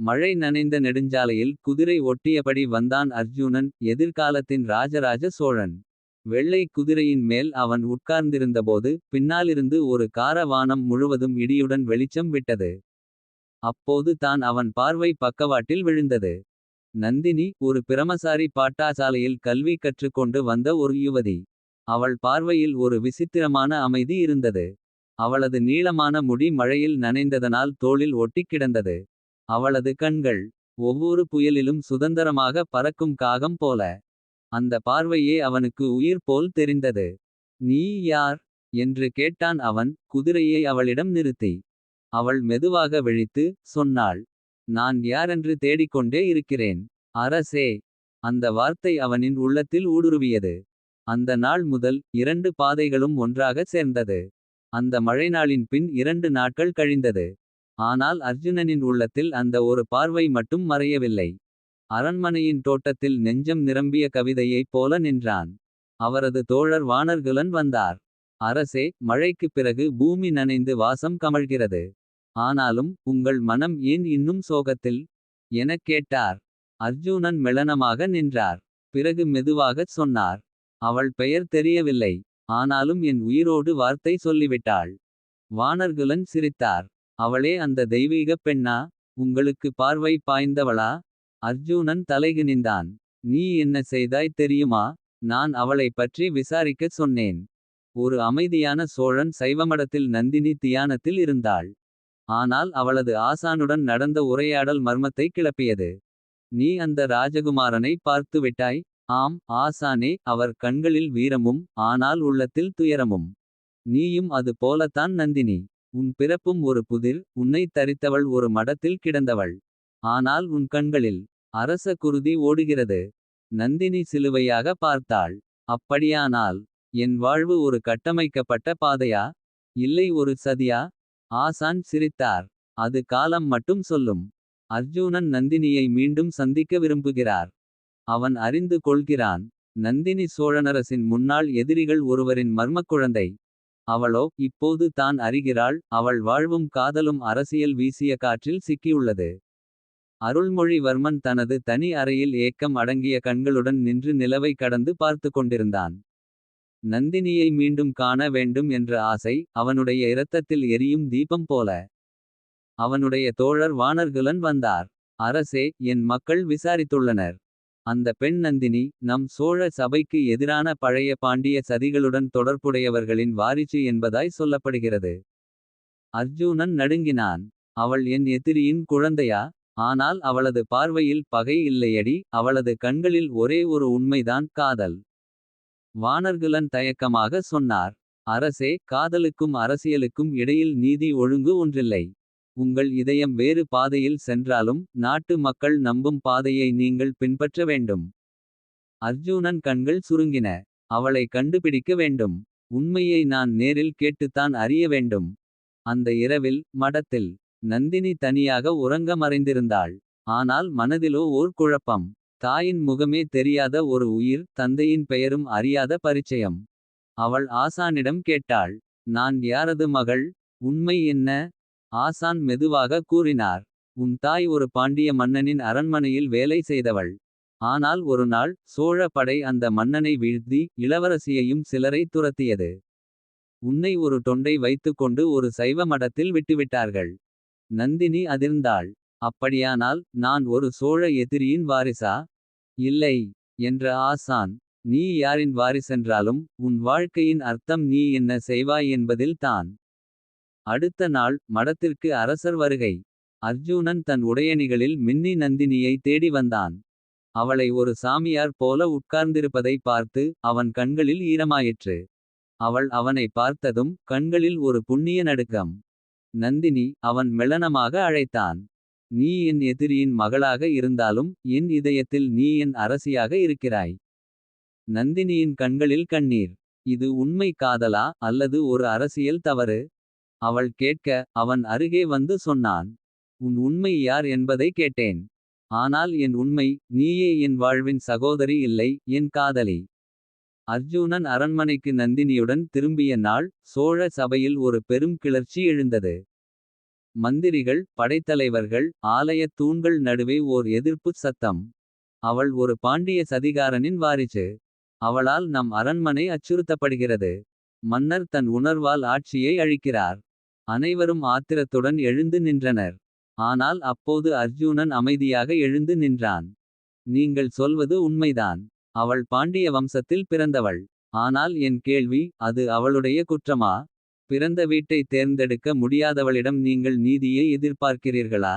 மழை நனைந்த நெடுஞ்சாலையில் குதிரை ஒட்டியபடி வந்தான் அர்ஜுனன். எதிர்காலத்தின் ராஜராஜ சோழன். வெள்ளை குதிரையின் மேல் அவன் உட்கார்ந்திருந்தபோது. பின்னாலிருந்து ஒரு கார வானம் முழுவதும் இடியுடன் வெளிச்சம் விட்டது. அப்போது தான் அவன் பார்வை பக்கவாட்டில் விழுந்தது. நந்தினி ஒரு பிரமசாரி பாட்டாசாலையில் கல்வி கற்றுக்கொண்டு வந்த ஒரு யுவதி. அவள் பார்வையில் ஒரு விசித்திரமான அமைதி இருந்தது. அவளது நீளமான முடி மழையில் நனைந்ததனால் தோளில் ஒட்டிக் கிடந்தது. அவளது கண்கள் ஒவ்வொரு புயலிலும் சுதந்திரமாக பறக்கும் காகம் போல. அந்த பார்வையே அவனுக்கு உயிர் போல் தெரிந்தது. நீ யார் என்று கேட்டான் அவன் குதிரையை அவளிடம் நிறுத்தி. அவள் மெதுவாக விழித்து சொன்னாள். நான் யாரென்று தேடிக்கொண்டே இருக்கிறேன். அரசே அந்த வார்த்தை அவனின் உள்ளத்தில் ஊடுருவியது. அந்த நாள் முதல் இரண்டு பாதைகளும் ஒன்றாக சேர்ந்தது. அந்த மழைநாளின் பின் இரண்டு நாட்கள் கழிந்தது. ஆனால் அர்ஜுனனின் உள்ளத்தில் அந்த ஒரு பார்வை மட்டும் மறையவில்லை. அரண்மனையின் தோட்டத்தில் நெஞ்சம் நிரம்பிய கவிதையைப் போல நின்றான். அவரது தோழர் வானர்குலன் வந்தார். அரசே மழைக்குப் பிறகு பூமி நனைந்து வாசம் கமழ்கிறது. ஆனாலும் உங்கள் மனம் ஏன் இன்னும் சோகத்தில். எனக் கேட்டார். அர்ஜுனன் மெளனமாக நின்றார். பிறகு மெதுவாகச் சொன்னார். அவள் பெயர் தெரியவில்லை. ஆனாலும் என் உயிரோடு வார்த்தை சொல்லிவிட்டாள். வானர்குலன் சிரித்தார். அவளே அந்த தெய்வீகப் பெண்ணா. உங்களுக்கு பார்வை பாய்ந்தவளா. அர்ஜூனன் தலைகுனிந்தான். நீ என்ன செய்தாய் தெரியுமா. நான் அவளைப் பற்றி விசாரிக்கச் சொன்னேன். ஒரு அமைதியான சோழன் சைவமடத்தில் நந்தினி தியானத்தில் இருந்தாள். ஆனால் அவளது ஆசானுடன் நடந்த உரையாடல் மர்மத்தை கிளப்பியது. நீ அந்த ராஜகுமாரனை பார்த்துவிட்டாய். ஆம் ஆசானே அவர் கண்களில் வீரமும். ஆனால் உள்ளத்தில் துயரமும். நீயும் அது போலத்தான் நந்தினி. உன் பிறப்பும் ஒரு புதிர் உன்னைத் தரித்தவள் ஒரு மடத்தில் கிடந்தவள். ஆனால் உன் கண்களில் அரச குருதி ஓடுகிறது. நந்தினி சிலுவையாக பார்த்தாள். அப்படியானால் என் வாழ்வு ஒரு கட்டமைக்கப்பட்ட பாதையா. இல்லை ஒரு சதியா ஆசான் சிரித்தார். அது காலம் மட்டும் சொல்லும். அர்ஜூனன் நந்தினியை மீண்டும் சந்திக்க விரும்புகிறார். அவன் அறிந்து கொள்கிறான். நந்தினி சோழனரசின் முன்னாள் எதிரிகள் ஒருவரின் மர்மக் குழந்தை. அவளோ இப்போது தான் அறிகிறாள் அவள் வாழ்வும் காதலும் அரசியல் வீசிய காற்றில் சிக்கியுள்ளது. அருள்மொழிவர்மன் தனது தனி அறையில் ஏக்கம் அடங்கிய கண்களுடன் நின்று நிலவை கடந்து பார்த்துக் கொண்டிருந்தான். நந்தினியை மீண்டும் காண வேண்டும் என்ற ஆசை அவனுடைய இரத்தத்தில் எரியும் தீபம் போல. அவனுடைய தோழர் வானர்குலன் வந்தார். அரசே என் மக்கள் விசாரித்துள்ளனர். அந்த பெண் நந்தினி நம் சோழ சபைக்கு எதிரான பழைய பாண்டிய சதிகளுடன் தொடர்புடையவர்களின் வாரிசு என்பதாய் சொல்லப்படுகிறது. அர்ஜூனன் நடுங்கினான். அவள் என் எதிரியின் குழந்தையா. ஆனால் அவளது பார்வையில் பகை இல்லையடி அவளது கண்களில் ஒரே ஒரு உண்மைதான் காதல். வானர்குலன் தயக்கமாக சொன்னார். அரசே காதலுக்கும் அரசியலுக்கும் இடையில் நீதி ஒழுங்கு ஒன்றில்லை. உங்கள் இதயம் வேறு பாதையில் சென்றாலும் நாட்டு மக்கள் நம்பும் பாதையை நீங்கள் பின்பற்ற வேண்டும். அர்ஜூனன் கண்கள் சுருங்கின. அவளை கண்டுபிடிக்க வேண்டும். உண்மையை நான் நேரில் கேட்டுத்தான் அறிய வேண்டும். அந்த இரவில் மடத்தில் நந்தினி தனியாக உறங்க மறைந்திருந்தாள். ஆனால் மனதிலோ ஓர் குழப்பம். தாயின் முகமே தெரியாத ஒரு உயிர் தந்தையின் பெயரும் அறியாத பரிச்சயம். அவள் ஆசானிடம் கேட்டாள். நான் யாரது மகள் உண்மை என்ன. ஆசான் மெதுவாக கூறினார். உன் தாய் ஒரு பாண்டிய மன்னனின் அரண்மனையில் வேலை செய்தவள். ஆனால் ஒரு நாள் சோழ படை அந்த மன்னனை வீழ்த்தி இளவரசியையும் சிலரை துரத்தியது. உன்னை ஒரு தொண்டை வைத்துக்கொண்டு ஒரு சைவ மடத்தில் விட்டுவிட்டார்கள். நந்தினி அதிர்ந்தாள். அப்படியானால் நான் ஒரு சோழ எதிரியின் வாரிசா. இல்லை என்ற ஆசான். நீ யாரின் வாரிசென்றாலும் உன் வாழ்க்கையின் அர்த்தம் நீ என்ன செய்வாய் என்பதில் தான். அடுத்த நாள் மடத்திற்கு அரசர் வருகை. அர்ஜூனன் தன் உடையணிகளில் மின்னி நந்தினியை தேடி வந்தான். அவளை ஒரு சாமியார் போல உட்கார்ந்திருப்பதை பார்த்து அவன் கண்களில் ஈரமாயிற்று. அவள் அவனை பார்த்ததும் கண்களில் ஒரு புண்ணிய நடுக்கம். நந்தினி அவன் மெளனமாக அழைத்தான். நீ என் எதிரியின் மகளாக இருந்தாலும் என் இதயத்தில் நீ என் அரசியாக இருக்கிறாய். நந்தினியின் கண்களில் கண்ணீர். இது உண்மை காதலா அல்லது ஒரு அரசியல் தவறு. அவள் கேட்க அவன் அருகே வந்து சொன்னான். உன் உண்மை யார் என்பதை கேட்டேன். ஆனால் என் உண்மை நீயே என் வாழ்வின் சகோதரி இல்லை என் காதலி. அர்ஜூனன் அரண்மனைக்கு நந்தினியுடன் திரும்பிய நாள். சோழ சபையில் ஒரு பெரும் கிளர்ச்சி எழுந்தது. மந்திரிகள் படைத்தலைவர்கள் ஆலயத் தூண்கள் நடுவே ஓர் எதிர்ப்புச் சத்தம். அவள் ஒரு பாண்டிய சதிகாரனின் வாரிசு. அவளால் நம் அரண்மனை அச்சுறுத்தப்படுகிறது. மன்னர் தன் உணர்வால் ஆட்சியை அழிக்கிறார். அனைவரும் ஆத்திரத்துடன் எழுந்து நின்றனர். ஆனால் அப்போது அர்ஜூனன் அமைதியாக எழுந்து நின்றான். நீங்கள் சொல்வது உண்மைதான். அவள் பாண்டிய வம்சத்தில் பிறந்தவள். ஆனால் என் கேள்வி அது அவளுடைய குற்றமா. பிறந்த வீட்டை தேர்ந்தெடுக்க முடியாதவளிடம் நீங்கள் நீதியை எதிர்பார்க்கிறீர்களா.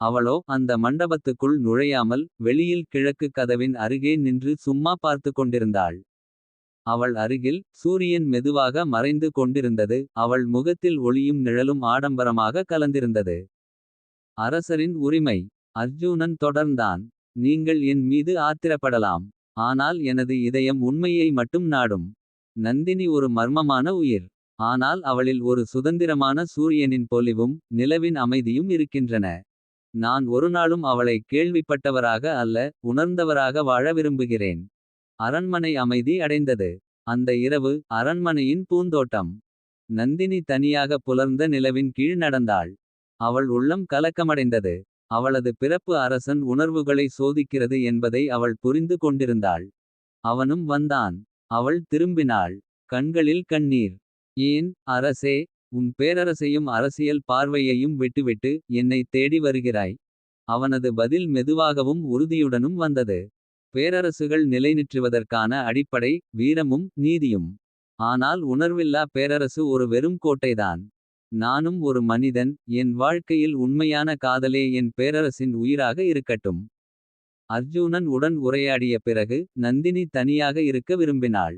அவளோ அந்த மண்டபத்துக்குள் நுழையாமல். வெளியில் கிழக்கு கதவின் அருகே நின்று சும்மா பார்த்துக் கொண்டிருந்தாள். அவள் அருகில் சூரியன் மெதுவாக மறைந்து கொண்டிருந்தது. அவள் முகத்தில் ஒளியும் நிழலும் ஆடம்பரமாக கலந்திருந்தது. அரசரின் உரிமை அர்ஜூனன் தொடர்ந்தான். நீங்கள் என் மீது ஆத்திரப்படலாம். ஆனால் எனது இதயம் உண்மையை மட்டும் நாடும். நந்தினி ஒரு மர்மமான உயிர். ஆனால் அவளில் ஒரு சுதந்திரமான சூரியனின் பொலிவும். நிலவின் அமைதியும் இருக்கின்றன. நான் ஒருநாளும் அவளை கேள்விப்பட்டவராக அல்ல. உணர்ந்தவராக வாழ விரும்புகிறேன். அரண்மனை அமைதி அடைந்தது. அந்த இரவு அரண்மனையின் பூந்தோட்டம். நந்தினி தனியாக புலர்ந்த நிலவின் கீழ் நடந்தாள். அவள் உள்ளம் கலக்கமடைந்தது. அவளது பிறப்பு அரசன் உணர்வுகளை சோதிக்கிறது என்பதை அவள் புரிந்து கொண்டிருந்தாள். அவனும் வந்தான். அவள் திரும்பினாள். கண்களில் கண்ணீர். ஏன் அரசே உன் பேரரசையும் அரசியல் பார்வையையும் விட்டுவிட்டு. என்னை தேடி வருகிறாய். அவனது பதில் மெதுவாகவும் உறுதியுடனும் வந்தது. பேரரசுகள் நிலைநிற்றுவதற்கான அடிப்படை வீரமும் நீதியும். ஆனால் உணர்வில்லா பேரரசு ஒரு வெறும் கோட்டைதான். நானும் ஒரு மனிதன் என் வாழ்க்கையில் உண்மையான காதலே என் பேரரசின் உயிராக இருக்கட்டும். அர்ஜூனன் உடன் உரையாடிய பிறகு நந்தினி தனியாக இருக்க விரும்பினாள்.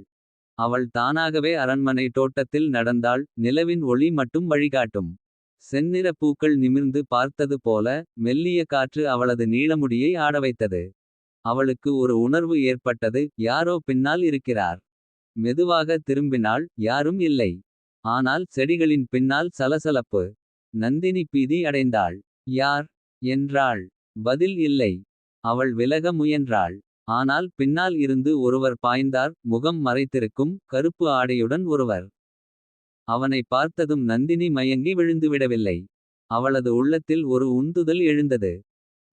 அவள் தானாகவே அரண்மனை தோட்டத்தில் நடந்தாள். நிலவின் ஒளி மட்டும் வழிகாட்டும். செந்நிற பூக்கள் நிமிர்ந்து பார்த்தது போல. மெல்லிய காற்று அவளது நீளமுடியை ஆடவைத்தது. அவளுக்கு ஒரு உணர்வு ஏற்பட்டது யாரோ பின்னால் இருக்கிறார். மெதுவாக திரும்பினாள் யாரும் இல்லை. ஆனால் செடிகளின் பின்னால் சலசலப்பு. நந்தினி பீதி அடைந்தாள். யார் என்றாள். பதில் இல்லை. அவள் விலக முயன்றாள். ஆனால் பின்னால் இருந்து ஒருவர் பாய்ந்தார். முகம் மறைத்திருக்கும் கருப்பு ஆடையுடன் ஒருவர். அவனை பார்த்ததும் நந்தினி மயங்கி விழுந்துவிடவில்லை. அவளது உள்ளத்தில் ஒரு உந்துதல் எழுந்தது.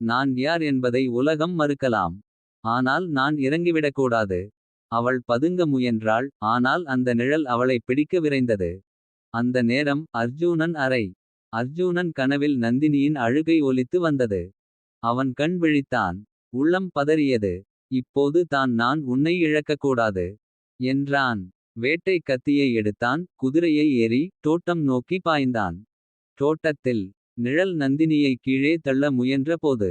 நான் யார் என்பதை உலகம் மறுக்கலாம். ஆனால் நான் இறங்கிவிடக்கூடாது. அவள் பதுங்க முயன்றாள் ஆனால் அந்த நிழல் அவளை பிடிக்க விரைந்தது. அந்த நேரம் அர்ஜூனன் அறை. அர்ஜூனன் கனவில் நந்தினியின் அழுகை ஒலித்து வந்தது. அவன் கண் விழித்தான். உள்ளம் பதறியது. இப்போது தான் நான் உன்னை இழக்கக்கூடாது. என்றான். வேட்டை கத்தியை எடுத்தான் குதிரையை ஏறி தோட்டம் நோக்கி பாய்ந்தான். தோட்டத்தில் நிழல் நந்தினியை கீழே தள்ள முயன்ற போது.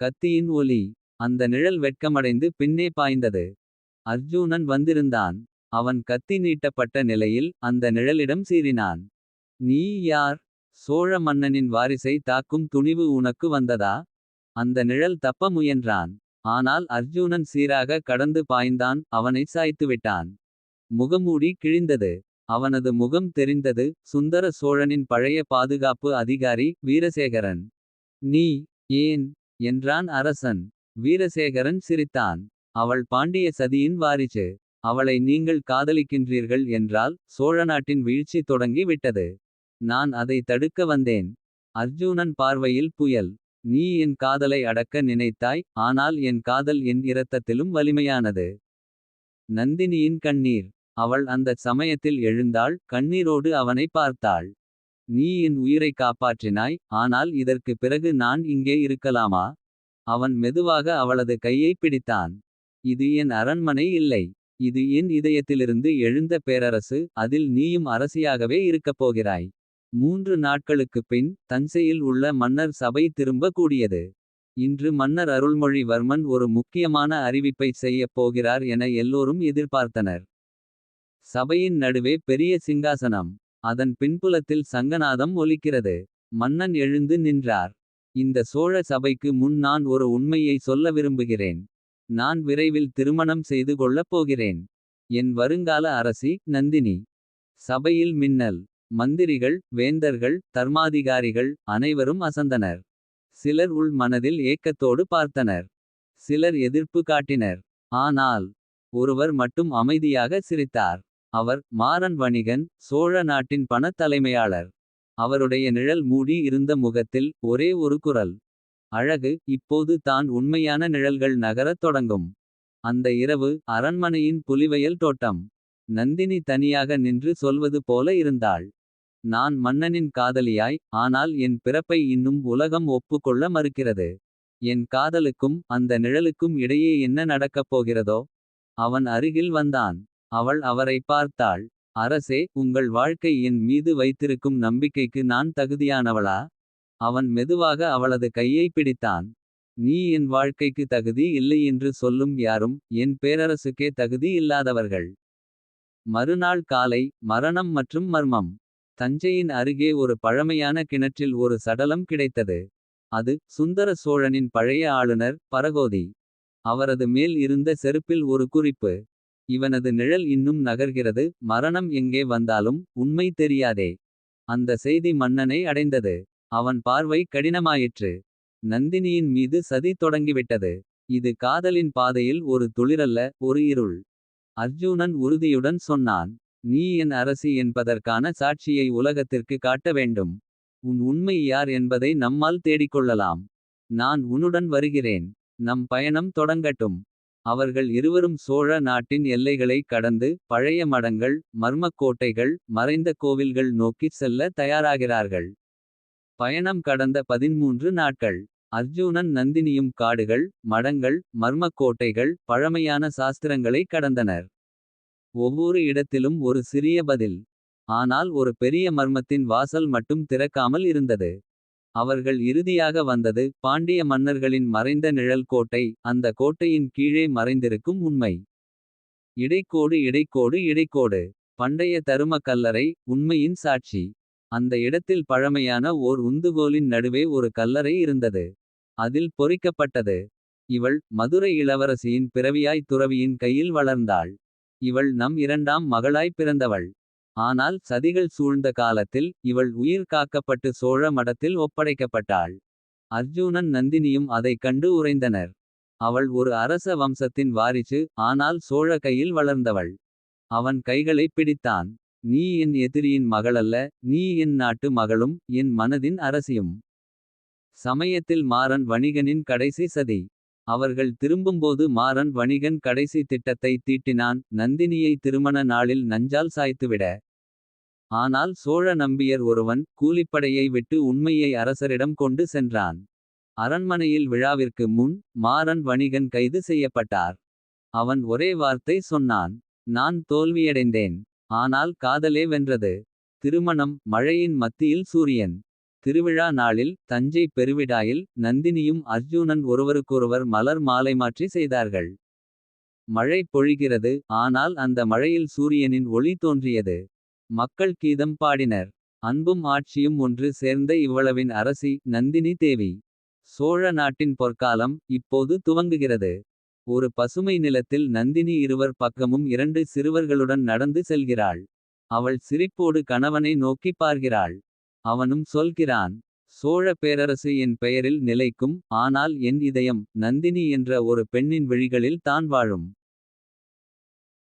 கத்தியின் ஒலி அந்த நிழல் வெட்கமடைந்து பின்னே பாய்ந்தது. அர்ஜூனன் வந்திருந்தான். அவன் கத்தி நீட்டப்பட்ட நிலையில் அந்த நிழலிடம் சீறினான். நீ யார் சோழ மன்னனின் வாரிசை தாக்கும் துணிவு உனக்கு வந்ததா. அந்த நிழல் தப்ப முயன்றான். ஆனால் அர்ஜூனன் சீராக கடந்து பாய்ந்தான் அவனை சாய்த்துவிட்டான். முகமூடி கிழிந்தது. அவனது முகம் தெரிந்தது சுந்தர சோழனின் பழைய பாதுகாப்பு அதிகாரி வீரசேகரன். நீ ஏன் என்றான் அரசன். வீரசேகரன் சிரித்தான். அவள் பாண்டிய சதியின் வாரிசு. அவளை நீங்கள் காதலிக்கின்றீர்கள் என்றால் சோழநாட்டின் வீழ்ச்சி தொடங்கி விட்டது. நான் அதை தடுக்க வந்தேன். அர்ஜூனன் பார்வையில் புயல். நீ என் காதலை அடக்க நினைத்தாய் ஆனால் என் காதல் என் இரத்தத்திலும் வலிமையானது. நந்தினியின் கண்ணீர் அவள் அந்தச் சமயத்தில் எழுந்தாள் கண்ணீரோடு அவனை பார்த்தாள். நீ என் உயிரை காப்பாற்றினாய் ஆனால் இதற்கு பிறகு நான் இங்கே இருக்கலாமா. அவன் மெதுவாக அவளது கையை பிடித்தான். இது என் அரண்மனை இல்லை. இது என் இதயத்திலிருந்து எழுந்த பேரரசு அதில் நீயும் அரசியாகவே இருக்கப் போகிறாய். மூன்று நாட்களுக்குப் பின் தஞ்சையில் உள்ள மன்னர் சபை திரும்ப கூடியது. இன்று மன்னர் அருள்மொழிவர்மன் ஒரு முக்கியமான அறிவிப்பை செய்யப் போகிறார் என எல்லோரும் எதிர்பார்த்தனர். சபையின் நடுவே பெரிய சிங்காசனம். அதன் பின்புலத்தில் சங்கநாதம் ஒலிக்கிறது. மன்னன் எழுந்து நின்றார். இந்த சோழ சபைக்கு முன் நான் ஒரு உண்மையை சொல்ல விரும்புகிறேன். நான் விரைவில் திருமணம் செய்து கொள்ளப் போகிறேன். என் வருங்கால அரசி நந்தினி. சபையில் மின்னல் மந்திரிகள் வேந்தர்கள் தர்மாதிகாரிகள் அனைவரும் அசந்தனர். சிலர் உள் மனதில் ஏக்கத்தோடு பார்த்தனர். சிலர் எதிர்ப்பு காட்டினர். ஆனால் ஒருவர் மட்டும் அமைதியாக சிரித்தார். அவர் மாறன் வணிகன் சோழ நாட்டின் பணத் தலைமையாளர். அவருடைய நிழல் மூடி இருந்த முகத்தில் ஒரே ஒரு குரல். அழகு இப்போது தான் உண்மையான நிழல்கள் நகரத் தொடங்கும். அந்த இரவு அரண்மனையின் புலிவயல் தோட்டம். நந்தினி தனியாக நின்று சொல்வது போல இருந்தாள். நான் மன்னனின் காதலியாய் ஆனால் என் பிறப்பை இன்னும் உலகம் ஒப்புக்கொள்ள மறுக்கிறது. என் காதலுக்கும் அந்த நிழலுக்கும் இடையே என்ன நடக்கப் போகிறதோ. அவன் அருகில் வந்தான். அவள் அவரை பார்த்தாள். அரசே உங்கள் வாழ்க்கை என் மீது வைத்திருக்கும் நம்பிக்கைக்கு நான் தகுதியானவளா. அவன் மெதுவாக அவளது கையை பிடித்தான். நீ என் வாழ்க்கைக்கு தகுதி இல்லை என்று சொல்லும் யாரும். என் பேரரசுக்கே தகுதி இல்லாதவர்கள். மறுநாள் காலை மரணம் மற்றும் மர்மம். தஞ்சையின் அருகே ஒரு பழமையான கிணற்றில் ஒரு சடலம் கிடைத்தது. அது சுந்தர சோழனின் பழைய ஆளுநர் பரகோதி. அவரது மேல் இருந்த செருப்பில் ஒரு குறிப்பு. இவனது நிழல் இன்னும் நகர்கிறது மரணம் எங்கே வந்தாலும் உண்மை தெரியாதே. அந்த செய்தி மன்னனை அடைந்தது. அவன் பார்வை கடினமாயிற்று. நந்தினியின் மீது சதி தொடங்கிவிட்டது. இது காதலின் பாதையில் ஒரு துளிரல்ல ஒரு இருள். அர்ஜுனன் உறுதியுடன் சொன்னான். நீ என் அரசி என்பதற்கான சாட்சியை உலகத்திற்கு காட்ட வேண்டும். உன் உண்மை யார் என்பதை நம்மால் தேடிக்கொள்ளலாம். நான் உன்னுடன் வருகிறேன். நம் பயணம் தொடங்கட்டும். அவர்கள் இருவரும் சோழ நாட்டின் எல்லைகளை கடந்து. பழைய மடங்கள் மர்மக் கோட்டைகள் மறைந்த கோவில்கள் நோக்கிச் செல்ல தயாராகிறார்கள். பயணம் கடந்த பதின்மூன்று நாட்கள். அர்ஜூனன் நந்தினியும் காடுகள் மடங்கள் மர்மக் கோட்டைகள். பழமையான சாஸ்திரங்களை கடந்தனர். ஒவ்வொரு இடத்திலும் ஒரு சிறிய பதில். ஆனால் ஒரு பெரிய மர்மத்தின் வாசல் மட்டும் திறக்காமல் இருந்தது. அவர்கள் இறுதியாக வந்தது பாண்டிய மன்னர்களின் மறைந்த நிழல் கோட்டை. அந்த கோட்டையின் கீழே மறைந்திருக்கும் உண்மை. இடைக்கோடு இடைக்கோடு இடைக்கோடு. பண்டைய தரும கல்லறை உண்மையின் சாட்சி. அந்த இடத்தில் பழமையான ஓர் உந்துகோலின் நடுவே ஒரு கல்லறை இருந்தது. அதில் பொறிக்கப்பட்டது. இவள் மதுரை இளவரசியின் பிறவியாய் துறவியின் கையில் வளர்ந்தாள். இவள் நம் இரண்டாம் மகளாய் பிறந்தவள். ஆனால் சதிகள் சூழ்ந்த காலத்தில் இவள் உயிர் காக்கப்பட்டு சோழ மடத்தில் ஒப்படைக்கப்பட்டாள். அர்ஜூனன் நந்தினியும் அதைக் கண்டு உறைந்தனர். அவள் ஒரு அரச வம்சத்தின் வாரிசு ஆனால் சோழ கையில் வளர்ந்தவள். அவன் கைகளைப் பிடித்தான். நீ என் எதிரியின் மகளல்ல நீ என் நாட்டு மகளும் என் மனதின் அரசியும். சமயத்தில் மாறன் வணிகனின் கடைசி சதி. அவர்கள் திரும்பும்போது மாறன் வணிகன் கடைசி திட்டத்தை தீட்டினான். நந்தினியை திருமண நாளில் நஞ்சால் சாய்த்துவிட. ஆனால் சோழ நம்பியர் ஒருவன் கூலிப்படையை விட்டு உண்மையை அரசரிடம் கொண்டு சென்றான். அரண்மனையில் விழாவிற்கு முன் மாறன் வணிகன் கைது செய்யப்பட்டார். அவன் ஒரே வார்த்தை சொன்னான். நான் தோல்வியடைந்தேன். ஆனால் காதலே வென்றது. திருமணம் மழையின் மத்தியில் சூரியன். திருவிழா நாளில் தஞ்சை பெருவிடாயில் நந்தினியும் அர்ஜுனன் ஒருவருக்கொருவர் மலர் மாலைமாற்றி செய்தார்கள். மழை பொழிகிறது ஆனால் அந்த மழையில் சூரியனின் ஒளி தோன்றியது. மக்கள் கீதம் பாடினர். அன்பும் ஆட்சியும் ஒன்று சேர்ந்த இவ்வளவின் அரசி நந்தினி தேவி. சோழ நாட்டின் பொற்காலம் இப்போது துவங்குகிறது. ஒரு பசுமை நிலத்தில் நந்தினி இருவர் பக்கமும் இரண்டு சிறுவர்களுடன் நடந்து செல்கிறாள். அவள் சிரிப்போடு கணவனை நோக்கிப் பார்கிறாள் அவனும் சொல்கிறான். சோழ பேரரசு என் பெயரில் நிலைக்கும் ஆனால் என் இதயம். நந்தினி என்ற ஒரு பெண்ணின் விழிகளில் தான் வாழும்.